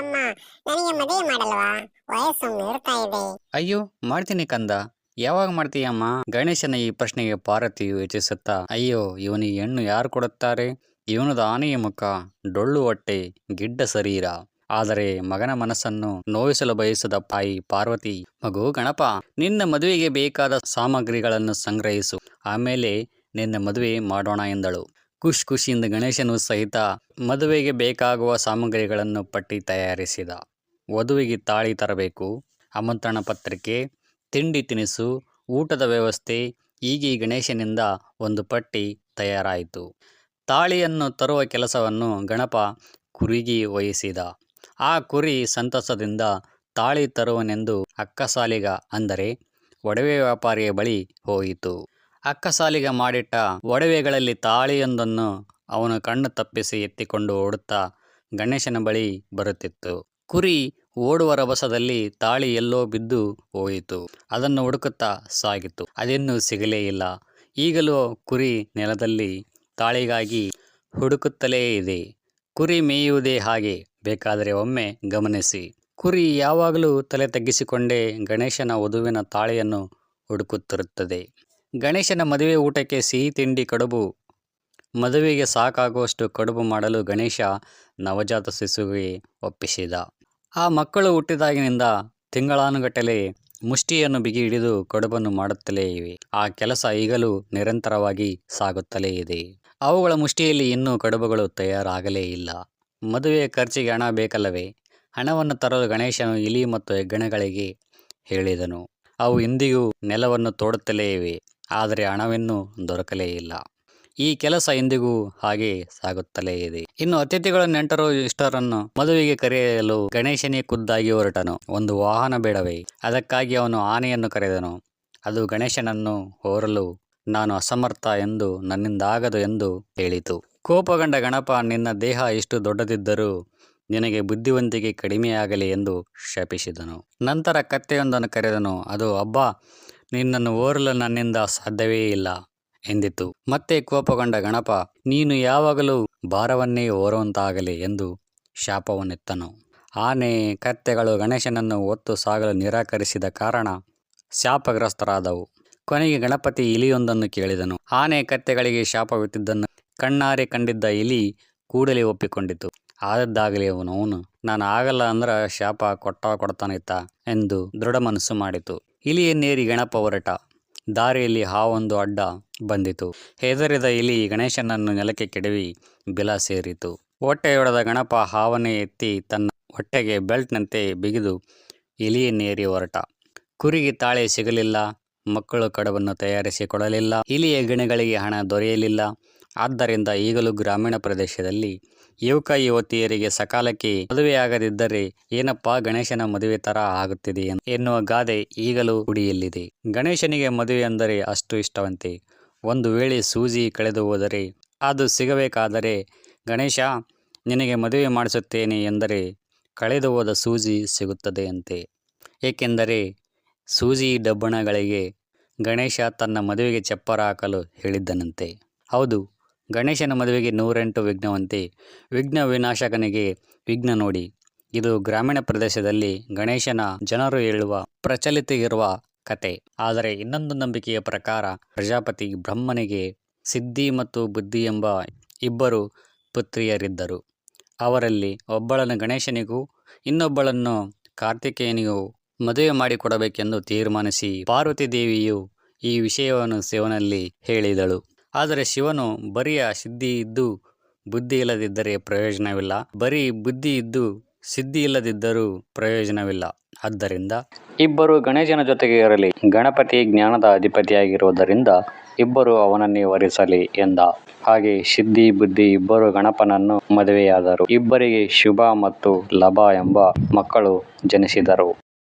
ಅಮ್ಮ, ನನಗೆ ಮದುವೆ ಮಾಡಲ್ವಾ? ವಯಸ್ಸು ಮೀರ್ತಾ ಇದೆ. ಅಯ್ಯೋ, ಮಾಡ್ತೀನಿ ಕಂದ. ಯಾವಾಗ ಮಾಡ್ತೀಯಮ್ಮ ಗಣೇಶನ ಈ ಪ್ರಶ್ನೆಗೆ ಪಾರ್ವತಿಯು ಯೋಚಿಸುತ್ತಾ, ಅಯ್ಯೋ ಇವನಿಗೆ ಹೆಣ್ಣು ಯಾರು ಕೊಡುತ್ತಾರೆ? ಇವನದು ಆನೆಯ ಮುಖ, ಡೊಳ್ಳು ಹೊಟ್ಟೆ, ಗಿಡ್ಡ ಶರೀರ. ಆದರೆ ಮಗನ ಮನಸ್ಸನ್ನು ನೋಯಿಸಲು ಬಯಸದ ಪಾಯಿ ಪಾರ್ವತಿ, ಮಗು ಗಣಪ, ನಿನ್ನ ಮದುವೆಗೆ ಬೇಕಾದ ಸಾಮಗ್ರಿಗಳನ್ನು ಸಂಗ್ರಹಿಸು. ಆಮೇಲೆ ನಿನ್ನ ಮದುವೆ ಮಾಡೋಣ ಎಂದಳು. ಖುಷ್ ಖುಷಿಯಿಂದ ಗಣೇಶನು ಸಹಿತ ಮದುವೆಗೆ ಬೇಕಾಗುವ ಸಾಮಗ್ರಿಗಳನ್ನು ಪಟ್ಟಿ ತಯಾರಿಸಿದ. ವಧುವಿಗೆ ತಾಳಿ ತರಬೇಕು, ಆಮಂತ್ರಣ ಪತ್ರಿಕೆ, ತಿಂಡಿ ತಿನಿಸು, ಊಟದ ವ್ಯವಸ್ಥೆ, ಹೀಗೆ ಗಣೇಶನಿಂದ ಒಂದು ಪಟ್ಟಿ ತಯಾರಾಯಿತು. ತಾಳಿಯನ್ನು ತರುವ ಕೆಲಸವನ್ನು ಗಣಪ ಕುರಿಗೆ ವಹಿಸಿದ. ಆ ಕುರಿ ಸಂತಸದಿಂದ ತಾಳಿ ತರುವನೆಂದು ಅಕ್ಕಸಾಲಿಗ ಅಂದರೆ ಒಡವೆ ವ್ಯಾಪಾರಿಯ ಬಳಿ ಹೋಯಿತು. ಅಕ್ಕಸಾಲಿಗ ಮಾಡಿಟ್ಟ ಒಡವೆಗಳಲ್ಲಿ ತಾಳಿಯೊಂದನ್ನು ಅವನು ಕಣ್ಣು ತಪ್ಪಿಸಿ ಎತ್ತಿಕೊಂಡು ಓಡುತ್ತಾ ಗಣೇಶನ ಬಳಿ ಬರುತ್ತಿತ್ತು. ಕುರಿ ಓಡುವ ರಭಸದಲ್ಲಿ ತಾಳಿ ಎಲ್ಲೋ ಬಿದ್ದು ಹೋಯಿತು. ಅದನ್ನು ಹುಡುಕುತ್ತಾ ಸಾಗಿತು. ಅದೆನ್ನೂ ಸಿಗಲೇ ಇಲ್ಲ. ಈಗಲೂ ಕುರಿ ನೆಲದಲ್ಲಿ ತಾಳಿಗಾಗಿ ಹುಡುಕುತ್ತಲೇ ಇದೆ. ಕುರಿ ಮೇಯುವುದೇ ಹಾಗೆ. ಬೇಕಾದರೆ ಒಮ್ಮೆ ಗಮನಿಸಿ. ಕುರಿ ಯಾವಾಗಲೂ ತಲೆ ತಗ್ಗಿಸಿಕೊಂಡೇ ಗಣೇಶನ ವಧುವಿನ ತಾಳಿಯನ್ನು ಹುಡುಕುತ್ತಿರುತ್ತದೆ. ಗಣೇಶನ ಮದುವೆ ಊಟಕ್ಕೆ ಸಿಹಿ ತಿಂಡಿ ಕಡುಬು. ಮದುವೆಗೆ ಸಾಕಾಗುವಷ್ಟು ಕಡುಬು ಮಾಡಲು ಗಣೇಶ ನವಜಾತ ಶಿಶುವಿಗೆ ಒಪ್ಪಿಸಿದ. ಆ ಮಕ್ಕಳು ಹುಟ್ಟಿದಾಗಿನಿಂದ ತಿಂಗಳಾನುಗಟ್ಟಲೆ ಮುಷ್ಟಿಯನ್ನು ಬಿಗಿ ಹಿಡಿದು ಕಡುಬನ್ನು ಮಾಡುತ್ತಲೇ ಇವೆ. ಆ ಕೆಲಸ ಈಗಲೂ ನಿರಂತರವಾಗಿ ಸಾಗುತ್ತಲೇ ಇದೆ. ಅವುಗಳ ಮುಷ್ಟಿಯಲ್ಲಿ ಇನ್ನೂ ಕಡುಬುಗಳು ತಯಾರಾಗಲೇ ಇಲ್ಲ. ಮದುವೆಯ ಖರ್ಚಿಗೆ ಹಣ ಬೇಕಲ್ಲವೇ? ಹಣವನ್ನು ತರಲು ಗಣೇಶನು ಇಲಿ ಮತ್ತು ಹೆಗ್ಗಣಗಳಿಗೆ ಹೇಳಿದನು. ಅವು ಇಂದಿಗೂ ನೆಲವನ್ನು ತೋಡುತ್ತಲೇ ಇವೆ. ಆದರೆ ಹಣವಿನ್ನೂ ದೊರಕಲೇ ಇಲ್ಲ. ಈ ಕೆಲಸ ಇಂದಿಗೂ ಹಾಗೆ ಸಾಗುತ್ತಲೇ ಇದೆ. ಇನ್ನು ಅತಿಥಿಗಳ ನೆಂಟರು ಇಷ್ಟರನ್ನು ಮದುವೆಗೆ ಕರೆಯಲು ಗಣೇಶನೇ ಖುದ್ದಾಗಿ ಹೊರಟನು. ಒಂದು ವಾಹನ ಬೇಡವೇ? ಅದಕ್ಕಾಗಿ ಅವನು ಆನೆಯನ್ನು ಕರೆದನು. ಅದು ಗಣೇಶನನ್ನು ಹೋರಲು ನಾನು ಅಸಮರ್ಥ ಎಂದು ನನ್ನಿಂದಾಗದು ಎಂದು ಹೇಳಿತು. ಕೋಪಗೊಂಡ ಗಣಪ, ನಿನ್ನ ದೇಹ ಎಷ್ಟು ದೊಡ್ಡದಿದ್ದರೂ ನಿನಗೆ ಬುದ್ಧಿವಂತಿಕೆ ಕಡಿಮೆಯಾಗಲಿ ಎಂದು ಶಪಿಸಿದನು. ನಂತರ ಕತ್ತೆಯೊಂದನ್ನು ಕರೆದನು. ಅದು, ಅಬ್ಬಾ ನಿನ್ನನ್ನು ಓರಲು ನನ್ನಿಂದ ಸಾಧ್ಯವೇ ಇಲ್ಲ ಎಂದಿತು. ಮತ್ತೆ ಕೋಪಗೊಂಡ ಗಣಪ, ನೀನು ಯಾವಾಗಲೂ ಭಾರವನ್ನೇ ಓರುವಂತಾಗಲಿ ಎಂದು ಶಾಪವನ್ನೆತ್ತನು. ಆನೆ, ಕತ್ತೆಗಳು ಗಣೇಶನನ್ನು ಒತ್ತು ಸಾಗಲು ನಿರಾಕರಿಸಿದ ಕಾರಣ ಶಾಪಗ್ರಸ್ತರಾದವು. ಕೊನೆಗೆ ಗಣಪತಿ ಇಲಿಯೊಂದನ್ನು ಕೇಳಿದನು. ಆನೆ, ಕತ್ತೆಗಳಿಗೆ ಶಾಪವಿತ್ತಿದ್ದನ್ನು ಕಣ್ಣಾರೆ ಕಂಡಿದ್ದ ಇಲಿ ಕೂಡಲೇ ಒಪ್ಪಿಕೊಂಡಿತು. ಆದದ್ದಾಗಲಿ ಅವನು ಅವನು, ನಾನು ಆಗಲ್ಲ ಅಂದ್ರೆ ಶಾಪ ಕೊಟ್ಟ ಕೊಡ್ತಾನಿತ್ತ ಎಂದು ದೃಢ ಮನಸ್ಸು ಮಾಡಿತು. ಇಲಿಯನ್ನೇರಿ ಗಣಪ ಹೊರಟ. ದಾರಿಯಲ್ಲಿ ಹಾವೊಂದು ಅಡ್ಡ ಬಂದಿತು. ಹೆದರಿದ ಇಲಿ ಗಣೇಶನನ್ನು ನೆಲಕ್ಕೆ ಕೆಡವಿ ಬಿಲ ಸೇರಿತು. ಹೊಟ್ಟೆಯೊಡೆದ ಗಣಪ ಹಾವನ್ನೇ ಎತ್ತಿ ತನ್ನ ಹೊಟ್ಟೆಗೆ ಬೆಲ್ಟ್ನಂತೆ ಬಿಗಿದು ಇಲಿಯನ್ನೇರಿ ಹೊರಟ. ಕುರಿಗೆ ತಾಳೆ ಸಿಗಲಿಲ್ಲ, ಮಕ್ಕಳು ಕಡವನ್ನು ತಯಾರಿಸಿ ಕೊಡಲಿಲ್ಲ ಇಲಿಯ ಗಿಣಗಳಿಗೆ ಹಣ ದೊರೆಯಲಿಲ್ಲ ಆದ್ದರಿಂದ ಈಗಲೂ ಗ್ರಾಮೀಣ ಪ್ರದೇಶದಲ್ಲಿ ಯುವಕ, ಯುವತಿಯರಿಗೆ ಸಕಾಲಕ್ಕೆ ಮದುವೆಯಾಗದಿದ್ದರೆ ಏನಪ್ಪ ಗಣೇಶನ ಮದುವೆ ತರ ಆಗುತ್ತಿದೆ ಎನ್- ಎನ್ನುವ ಗಾದೆ ಈಗಲೂ ಗುಡಿಯಲ್ಲಿದೆ. ಗಣೇಶನಿಗೆ ಮದುವೆ ಅಂದರೆ ಅಷ್ಟು ಇಷ್ಟವಂತೆ. ಒಂದು ವೇಳೆ ಸೂಜಿ ಕಳೆದು ಹೋದರೆ ಅದು ಸಿಗಬೇಕಾದರೆ, ಗಣೇಶ, ನಿನಗೆ ಮದುವೆ ಮಾಡಿಸುತ್ತೇನೆ ಎಂದರೆ ಕಳೆದು ಹೋದ ಸೂಜಿ ಸಿಗುತ್ತದೆ ಅಂತೆ. ಏಕೆಂದರೆ ಸೂಜಿ ಡಬ್ಬಣಗಳಿಗೆ ಗಣೇಶ ತನ್ನ ಮದುವೆಗೆ ಚಪ್ಪರ ಹಾಕಲು ಹೇಳಿದ್ದನಂತೆ. ಹೌದು ಗಣೇಶನ ಮದುವೆಗೆ ನೂರೆಂಟು ವಿಘ್ನವಂತೆ ವಿಘ್ನ ವಿನಾಶಕನಿಗೆ ವಿಘ್ನ ನೋಡಿ. ಇದು ಗ್ರಾಮೀಣ ಪ್ರದೇಶದಲ್ಲಿ ಗಣೇಶನ ಜನರು ಹೇಳುವ ಪ್ರಚಲಿತ ಇರುವ ಕತೆ. ಆದರೆ ಇನ್ನೊಂದು ನಂಬಿಕೆಯ ಪ್ರಕಾರ ಪ್ರಜಾಪತಿ ಬ್ರಹ್ಮನಿಗೆ ಸಿದ್ಧಿ ಮತ್ತು ಬುದ್ಧಿ ಎಂಬ ಇಬ್ಬರು ಪುತ್ರಿಯರಿದ್ದರು. ಅವರಲ್ಲಿ ಒಬ್ಬಳನ್ನು ಗಣೇಶನಿಗೂ ಇನ್ನೊಬ್ಬಳನ್ನು ಕಾರ್ತಿಕೇಯನಿಗೂ ಮದುವೆ ಮಾಡಿಕೊಡಬೇಕೆಂದು ತೀರ್ಮಾನಿಸಿ ಪಾರ್ವತಿ ದೇವಿಯು ಈ ವಿಷಯವನ್ನು ಶಿವನಲ್ಲಿ ಹೇಳಿದಳು. ಆದರೆ ಶಿವನು ಬರಿಯ ಸಿದ್ಧಿ ಇದ್ದು ಬುದ್ಧಿ ಇಲ್ಲದಿದ್ದರೆ ಪ್ರಯೋಜನವಿಲ್ಲ. ಬರೀ ಬುದ್ಧಿ ಇದ್ದು ಸಿದ್ಧಿ ಇಲ್ಲದಿದ್ದರೂ ಪ್ರಯೋಜನವಿಲ್ಲ. ಆದ್ದರಿಂದ ಇಬ್ಬರು ಗಣೇಶನ ಜೊತೆಗೆ ಇರಲಿ, ಗಣಪತಿ ಜ್ಞಾನದ ಅಧಿಪತಿಯಾಗಿರುವುದರಿಂದ ಇಬ್ಬರು ಅವನನ್ನೇ ವರಿಸಲಿ ಎಂದ. ಹಾಗೆ ಸಿದ್ಧಿ, ಬುದ್ಧಿ ಇಬ್ಬರು ಗಣಪನನ್ನು ಮದುವೆಯಾದರು. ಇಬ್ಬರಿಗೆ ಶುಭ ಮತ್ತು ಲಭ ಎಂಬ ಮಕ್ಕಳು ಜನಿಸಿದರು.